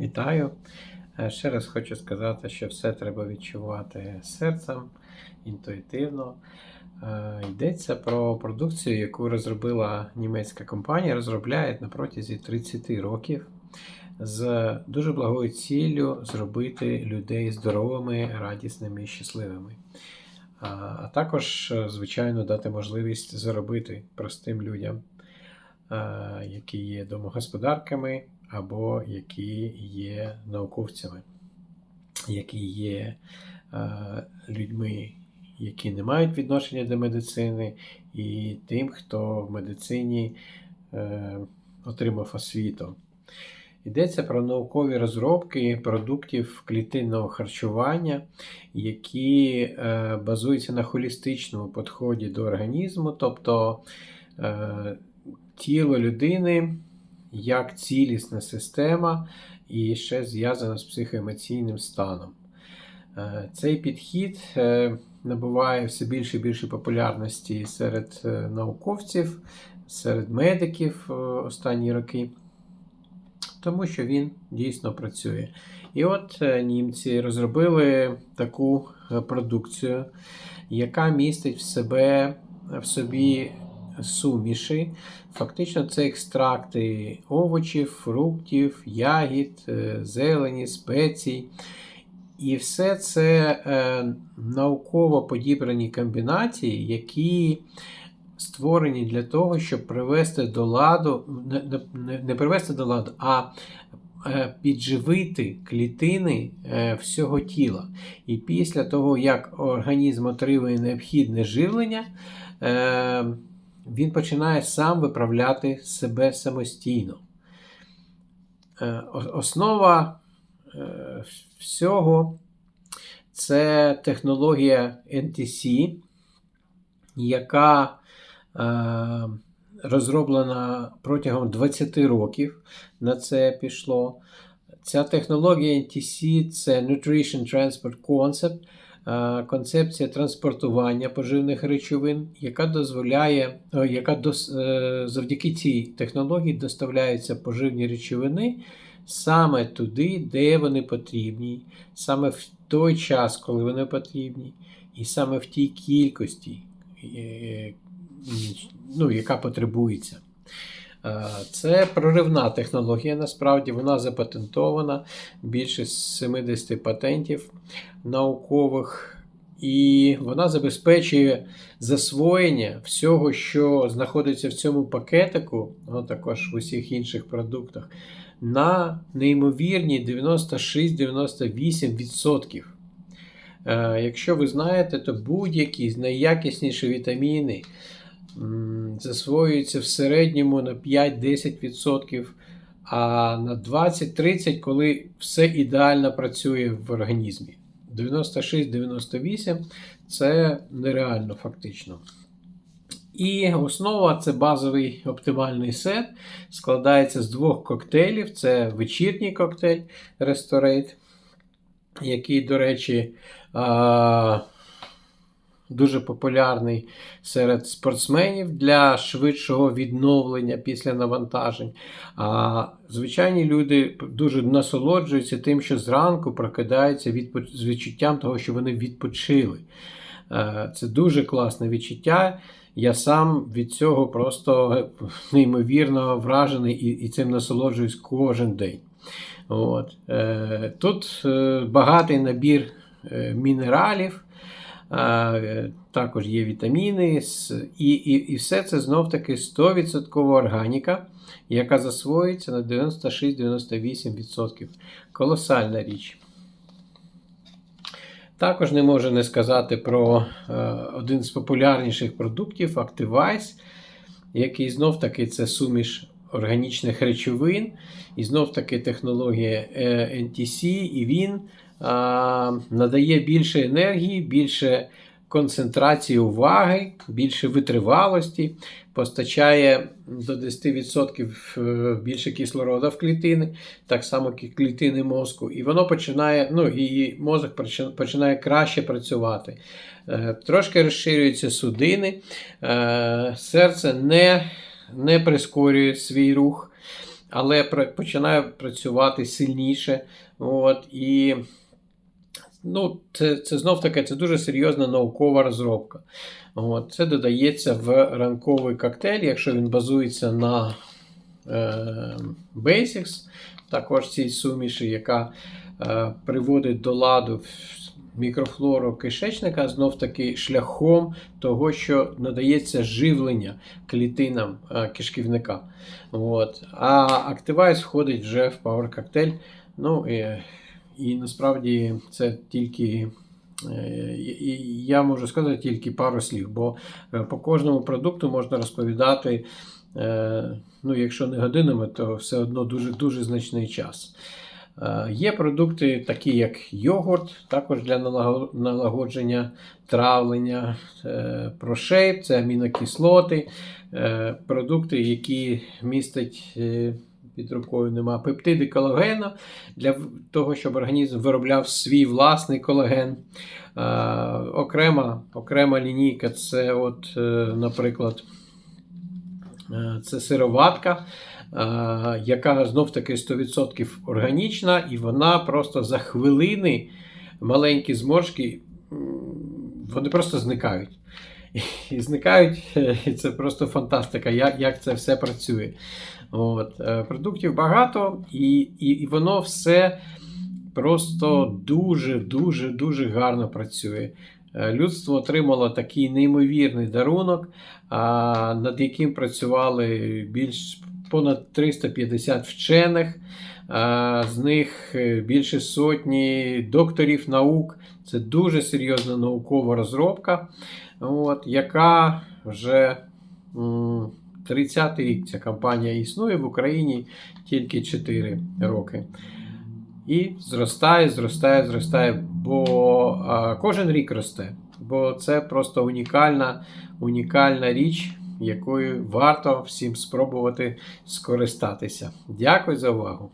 Вітаю. Е, Ще раз хочу сказати, що все треба відчувати серцем, інтуїтивно. Е, Йдеться про продукцію, яку розробила німецька компанія, розробляє на протязі 30 років з дуже благою ціллю зробити людей здоровими, радісними і щасливими. А а також, е, звичайно, дати можливість заробити простим людям, е, які є домогосподарками або які є науковцями, які є е, людьми, які не мають відношення до медицини, і тим, хто в медицині е, отримав освіту. Йдеться про наукові розробки продуктів клітинного харчування, які е, базуються на холістичному підході до організму, тобто е, тіло людини як цілісна система і ще зв'язана з психоемоційним станом. Е, Цей підхід е, набуває все більше і більше популярності серед е, науковців, серед медиків останні роки тому що він дійсно працює. І от німці розробили таку продукцію, яка містить в себе в собі суміші. Фактично, це екстракти овочів, фруктів, ягід, е, зелені, спецій. І все це е, науково підібрані комбінації, які створені для того, щоб привести до ладу, не, привести до ладу, а е, підживити клітини всього тіла. І після того, як організм отримує необхідне живлення, він починає сам виправляти себе самостійно. Е, Основа е, всього це технологія NTC, яка е, розроблена протягом 20 років. На це пішло. Ця технологія NTC це Nutrition Transport Concept, концепція транспортування поживних речовин, яка дозволяє, яка дос, е, завдяки цій технології доставляються поживні речовини саме туди, де вони потрібні, саме в той час, коли вони потрібні, і саме в тій кількості, е, ну, яка потребується. Е, Це проривна технологія, насправді вона запатентована, більше 70 патентів наукових, і вона забезпечує засвоєння всього, що знаходиться в цьому пакетику, ну, також в усіх інших продуктах, на неймовірні 96-98%. Е, Якщо ви знаєте, то будь-які найякісніші вітаміни м, засвоюються в середньому на 5-10%, а на 20-30%, коли все ідеально працює в організмі. 96-98% це нереально фактично. І основа це базовий оптимальний сет. Складається з двох коктейлів: це вечірній коктейль Restorate, який, до речі, дуже популярний серед спортсменів для швидшого відновлення після навантажень. А звичайні люди дуже насолоджуються тим, що зранку прокидаються з відчуттям того, що вони відпочили. Е, Це дуже класне відчуття. Я сам від цього просто неймовірно вражений і, і цим насолоджуюсь кожен день. От. Е, Тут е, багатий набір мінералів, також є вітаміни, і, і, і все це знов-таки 100% органіка, яка засвоюється на 96-98%. Колосальна річ. Також не можу не сказати про е, один з популярніших продуктів Activize, який знов таки це суміш органічних речовин, і знов таки технологія е, NTC, і він надає більше енергії, більше концентрації уваги, більше витривалості, постачає до 10% е, більше кислорода в клітини, так само як і клітини мозку, і воно починає, ну і мозок починає краще працювати. Е, Трошки розширюються судини, е, серце не, не прискорює свій рух. але починає працювати сильніше. От, і ну, це, це знов таки це дуже серйозна наукова розробка. От, це додається в ранковий коктейль, якщо він базується на е, Basics, також цій суміші, яка е, приводить до ладу мікрофлору кишечника, знов таки шляхом того, що надається живлення клітинам е, кишківника. От. А Activize входить вже в Power Cocktail. Ну, і, і насправді це тільки. е, Я можу сказати тільки пару слів, бо е, по кожному продукту можна розповідати, ну, якщо не годинами, то все одно дуже дуже значний час. Е, Є продукти, такі як йогурт, також для налагодження травлення, е, прошейп, це амінокислоти, е, продукти, які містять. Під рукою нема пептиди колагена для того, щоб організм виробляв свій власний колаген. Окрема, окрема лінійка це, от, наприклад, це сироватка, яка знов таки 100% органічна, і вона просто за хвилини маленькі зморшки, вони просто зникають. І зникають, е, і це просто фантастика, як, як це все працює. От, е, продуктів багато, і, і, і воно все просто дуже, дуже, дуже гарно працює. Е, Людство отримало такий неймовірний дарунок, над яким працювали більш понад 350 вчених. З них е, більше сотні докторів наук. Це дуже серйозна наукова розробка, от, яка вже 30-й рік ця компанія існує в Україні тільки 4 роки. І зростає, зростає, зростає, бо кожен рік росте. Бо це просто унікальна, унікальна річ, якою варто всім спробувати скористатися. Дякую за увагу!